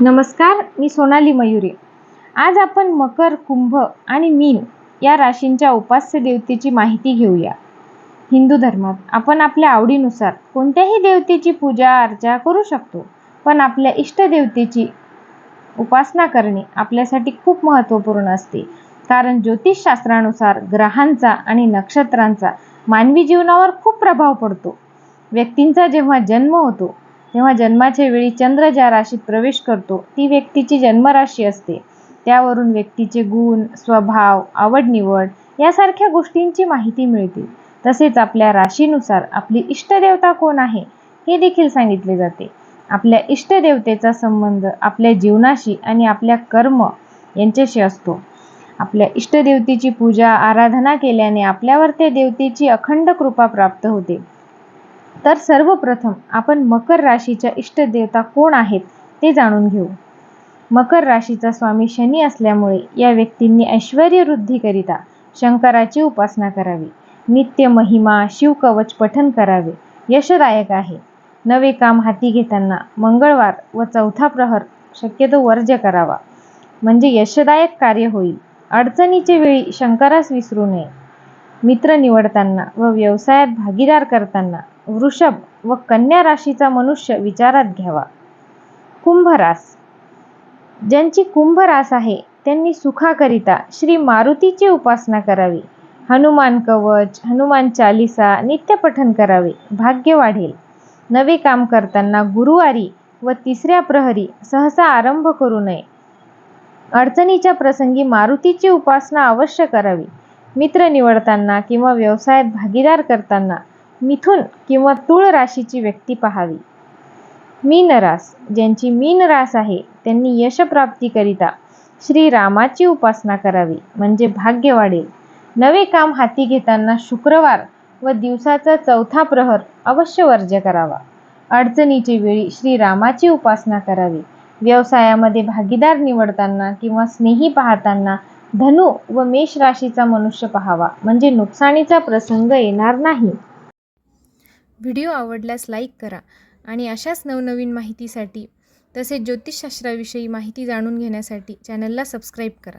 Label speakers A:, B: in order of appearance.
A: नमस्कार मी सोनाली मयुरी. आज आपण मकर कुंभ आणि मीन या राशींच्या उपास्य देवतेची माहिती घेऊया. हिंदू धर्मात आपण आपल्या आवडीनुसार कोणत्याही देवतेची पूजा अर्चा करू शकतो पण आपल्या इष्टदेवतेची उपासना करणे आपल्यासाठी खूप महत्त्वपूर्ण असते. कारण ज्योतिषशास्त्रानुसार ग्रहांचा आणि नक्षत्रांचा मानवी जीवनावर खूप प्रभाव पडतो. व्यक्तींचा जेव्हा जन्म होतो तेव्हा जन्माच्या वेळी चंद्र ज्या राशीत प्रवेश करतो ती व्यक्तीची जन्मराशी असते. त्यावरून व्यक्तीचे गुण स्वभाव आवडनिवड यासारख्या गोष्टींची माहिती मिळते. तसेच आपल्या राशीनुसार आपली इष्टदेवता कोण आहे हे देखील सांगितले जाते. आपल्या इष्टदेवतेचा संबंध आपल्या जीवनाशी आणि आपल्या कर्म यांच्याशी असतो. आपल्या इष्टदेवतेची पूजा आराधना केल्याने आपल्यावर त्या देवतेची अखंड कृपा प्राप्त होते. तर सर्वप्रथम आपण मकर राशीच्या इष्टदेवता कोण आहेत ते जाणून घेऊ. मकर राशीचा स्वामी शनी असल्यामुळे या व्यक्तींनी ऐश्वर्यवृद्धीकरिता शंकराची उपासना करावी. नित्य महिमा शिवकवच पठन करावे. यशदायक आहे. नवे काम हाती घेताना मंगळवार व चौथा प्रहर शक्यतो वर्ज्य करावा. म्हणजे यशदायक कार्य होईल. अडचणीच्या वेळी शंकरास विसरू नये. मित्र निवडताना व व्यवसायात भागीदार करताना वृषभ व कन्या राशीचा मनुष्य विचारात घ्यावा. कुंभ रास ज्यांची कुंभ रास आहे त्यांनी सुखाकरिता श्री मारुतीची उपासना करावी. हनुमान कवच हनुमान चालिसा नित्यपठन करावे. भाग्य वाढेल. नवे काम करताना गुरुवारी व तिसऱ्या प्रहरी सहसा आरंभ करू नये. अडचणीच्या प्रसंगी मारुतीची उपासना अवश्य करावी. मित्र निवडताना किंवा व्यवसायात भागीदार करताना मिथुन किंवा तुळ राशीची व्यक्ती पाहावी. मीन रास ज्यांची मीन रास आहे त्यांनी यशप्राप्तीकरिता श्रीरामाची उपासना करावी म्हणजे भाग्य वाढेल. नवे काम हाती घेताना शुक्रवार व दिवसाचा चौथा प्रहर अवश्य वर्ज्य करावा. अडचणीच्या वेळी श्रीरामाची उपासना करावी. व्यवसायामध्ये भागीदार निवडताना किंवा स्नेही पाहताना धनु व मेष राशीचा मनुष्य पाहावा म्हणजे नुकसानीचा प्रसंग येणार नाही.
B: व्हिडिओ आवडल्यास लाईक करा आणि अशाच नवनवीन माहितीसाठी तसेच ज्योतिषशास्त्राविषयी माहिती जाणून घेण्यासाठी चॅनलला सबस्क्राईब करा.